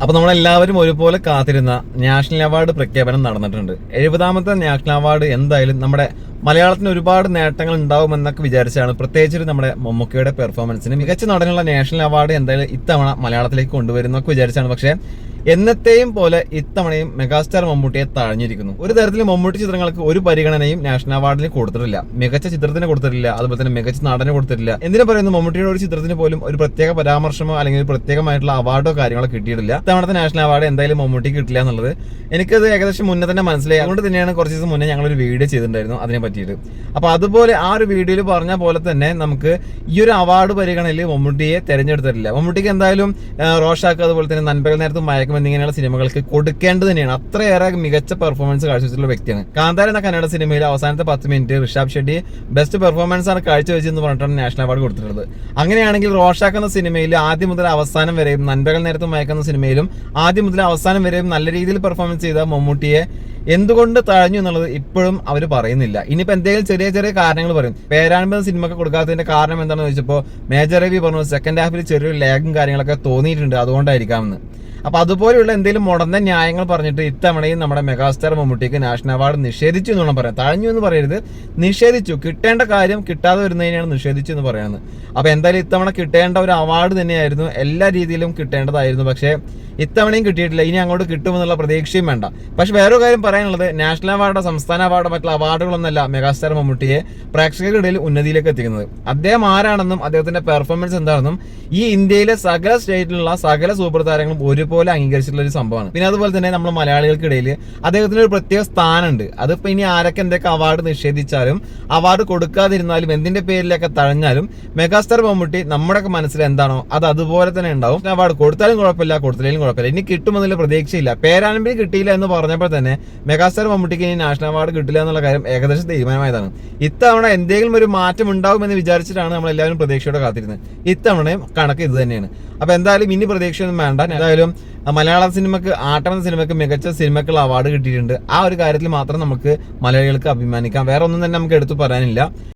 അപ്പൊ നമ്മളെല്ലാവരും ഒരുപോലെ കാത്തിരുന്ന നാഷണൽ അവാർഡ് പ്രഖ്യാപനം നടന്നിട്ടുണ്ട്. എഴുപതാമത്തെ നാഷണൽ അവാർഡ് എന്തായാലും നമ്മുടെ മലയാളത്തിന് ഒരുപാട് നേട്ടങ്ങൾ ഉണ്ടാവുമെന്നൊക്കെ വിചാരിച്ചാണ് പ്രത്യേകിച്ച് നമ്മുടെ മമ്മൂക്കയുടെ പെർഫോമൻസിന് മികച്ച നടനുള്ള നാഷണൽ അവാർഡ് എന്തായാലും ഇത്തവണ മലയാളത്തിലേക്ക് കൊണ്ടുവരുന്നൊക്കെ വിചാരിച്ചാണ്. പക്ഷേ എന്നത്തെയും പോലെ ഇത്തവണയും മെഗാസ്റ്റാർ മമ്മൂട്ടിയെ തഴഞ്ഞിരിക്കുന്നു ഒരു തരത്തിലും മമ്മൂട്ടി ചിത്രങ്ങൾക്ക് ഒരു പരിഗണനയും നാഷണൽ അവാർഡിന് കൊടുത്തിട്ടില്ല. മികച്ച ചിത്രത്തിന് കൊടുത്തിട്ടില്ല. അതുപോലെ തന്നെ മികച്ച നടന് കൊടുത്തിട്ടില്ല. എന്തിനു പറയുന്നു മമ്മൂട്ടിയുടെ ഒരു ചിത്രത്തിന് പോലും ഒരു പ്രത്യേക പരാമർശമോ അല്ലെങ്കിൽ ഒരു പ്രത്യേകമായിട്ടുള്ള അവാർഡോ കാര്യങ്ങളോ കിട്ടിയിട്ടില്ല. ഇത്തവണത്തെ നാഷണൽ അവാർഡ് എന്തായാലും മമ്മൂട്ടിക്ക് കിട്ടില്ല എന്നുള്ളത് എനിക്കത് ഏകദേശം മുന്നേ തന്നെ മനസ്സിലായി. അതുകൊണ്ട് തന്നെയാണ് കുറച്ച് ദിവസം മുന്നേ ഞങ്ങളൊരു വീഡിയോ ചെയ്തിട്ടുണ്ടായിരുന്നു. അതിനെ പറ്റിയിട്ട് അപ്പൊ അതുപോലെ ആ ഒരു വീഡിയോയിൽ പറഞ്ഞ പോലെ തന്നെ നമുക്ക് ഈ ഒരു അവാർഡ് പരിഗണനയിൽ മമ്മൂട്ടിയെ തെരഞ്ഞെടുത്തിട്ടില്ല. മമ്മൂട്ടിക്ക് എന്തായാലും റോഷാക്ക് അതുപോലെ തന്നെ നൻപകൽ നേരത്തും മയക്കം എന്നിങ്ങനെയുള്ള സിനിമകൾക്ക് കൊടുക്കേണ്ടത് തന്നെയാണ്. അത്രയേറെ മികച്ച പെർഫോമൻസ് കാഴ്ചവെച്ചിട്ടുള്ള വ്യക്തിയാണ്. കാന്താര എന്ന കന്നഡ സിനിമയിൽ അവസാനത്തെ പത്ത് minute Rishab Shetty best performance ആണ് കാഴ്ചവെച്ചെന്ന് പറഞ്ഞിട്ടാണ് നാഷണൽ അവാർഡ് കൊടുത്തിട്ടുള്ളത്. അങ്ങനെയാണെങ്കിൽ റോഷാക്ക് എന്ന സിനിമയിൽ ആദ്യം മുതൽ അവസാനം വരെയും നൻപകൽ നേരത്തും മയക്കുന്ന സിനിമയിലും ആദ്യം മുതൽ അവസാനം വരെയും നല്ല രീതിയിൽ പെർഫോമൻസ് ചെയ്ത മമ്മൂട്ടിയെ എന്തുകൊണ്ട് തഴഞ്ഞു എന്നുള്ളത് ഇപ്പോഴും അവർ പറയുന്നില്ല. ഇനിയിപ്പോൾ എന്തെങ്കിലും ചെറിയ ചെറിയ കാരണങ്ങൾ പറയും. പേരാൻപത് സിനിമയ്ക്ക് കൊടുക്കാത്തതിന്റെ കാരണം എന്താണെന്ന് ചോദിച്ചപ്പോൾ മേജർ രവി പറഞ്ഞു സെക്കൻഡ് ഹാഫിൽ ചെറിയൊരു ലാഗും കാര്യങ്ങളൊക്കെ തോന്നിയിട്ടുണ്ട്. അതുകൊണ്ടായിരിക്കാമെന്ന്. അപ്പൊ അതുപോലെയുള്ള എന്തെങ്കിലും മുടന്ന ന്യായങ്ങൾ പറഞ്ഞിട്ട് ഇത്തവണയും നമ്മുടെ മെഗാസ്റ്റാർ മമ്മൂട്ടിക്ക് നാഷണൽ അവാർഡ് നിഷേധിച്ചു എന്നാണ് പറയാം. തഴഞ്ഞു എന്ന് പറയരുത്. നിഷേധിച്ചു. കിട്ടേണ്ട കാര്യം കിട്ടാതെ വരുന്നതിനാണ് നിഷേധിച്ചു എന്ന് പറയുന്നത് അപ്പൊ എന്തായാലും ഇത്തവണ കിട്ടേണ്ട ഒരു അവാർഡ് തന്നെയായിരുന്നു. എല്ലാ രീതിയിലും കിട്ടേണ്ടതായിരുന്നു. പക്ഷേ ഇത്തവണയും കിട്ടിയിട്ടില്ല. ഇനി അങ്ങോട്ട് കിട്ടുമെന്നുള്ള പ്രതീക്ഷയും വേണ്ട. പക്ഷെ വേറൊരു കാര്യം പറയാനുള്ളത്. നാഷണൽ അവാർഡോ സംസ്ഥാന അവാർഡോ മറ്റുള്ള അവാർഡുകളൊന്നല്ല മെഗാസ്റ്റാർ മമ്മൂട്ടിയെ പ്രേക്ഷകരുടെ ഉന്നതിയിലേക്ക് എത്തിക്കുന്നത്. അദ്ദേഹം ആരാണെന്നും അദ്ദേഹത്തിന്റെ പെർഫോമൻസ് എന്താണെന്നും ഈ ഇന്ത്യയിലെ സകല സ്റ്റേറ്റിലുള്ള സകല സൂപ്പർ താരങ്ങളും ഒരുപോലെ അംഗീകരിച്ചിട്ടുള്ള ഒരു സംഭവമാണ്. പിന്നെ അതുപോലെ തന്നെ നമ്മൾ മലയാളികൾക്കിടയിൽ അദ്ദേഹത്തിന് ഒരു പ്രത്യേക സ്ഥാനമുണ്ട്. അതിപ്പോ ഇനി ആരൊക്കെ എന്തൊക്കെ അവാർഡ് നിഷേധിച്ചാലും അവാർഡ് കൊടുക്കാതിരുന്നാലും എന്തിന്റെ പേരിലൊക്കെ തഴഞ്ഞാലും മെഗാസ്റ്റാർ മമ്മൂട്ടി നമ്മുടെയൊക്കെ മനസ്സിൽ എന്താണോ അത് അതുപോലെ തന്നെ ഉണ്ടാവും. അവാർഡ് കൊടുത്താലും കുഴപ്പമില്ല കൊടുത്തില്ലെങ്കിലും കുഴപ്പമില്ല. ഇനി കിട്ടുമെന്നുള്ള പ്രതീക്ഷയില്ല. പേരാനമ്പിന് കിട്ടിയില്ല എന്ന് പറഞ്ഞപ്പോൾ തന്നെ മെഗാസ്റ്റാർ മമ്മൂട്ടിക്ക് ഇനി നാഷണൽ അവാർഡ് കിട്ടില്ല എന്നുള്ള കാര്യം ഏകദേശം തീരുമാനമായതാണ്. ഇത്തവണ എന്തെങ്കിലും ഒരു മാറ്റം ഉണ്ടാവുമെന്ന് വിചാരിച്ചിട്ടാണ് നമ്മൾ എല്ലാവരും പ്രതീക്ഷയോടെ കാത്തിരുന്നത്. ഇത്തവണയും കണക്ക് ഇത് തന്നെയാണ്. അപ്പൊ എന്തായാലും ഇനി പ്രതീക്ഷയൊന്നും വേണ്ട. എന്തായാലും മലയാള സിനിമക്ക് ആട്ടം സിനിമക്ക് മികച്ച സിനിമക്കുള്ള അവാർഡ് കിട്ടിയിട്ടുണ്ട്. ആ ഒരു കാര്യത്തിൽ മാത്രം നമുക്ക് മലയാളികൾക്ക് അഭിമാനിക്കാം. വേറെ ഒന്നും തന്നെ നമുക്ക് എടുത്തു പറയാനില്ല.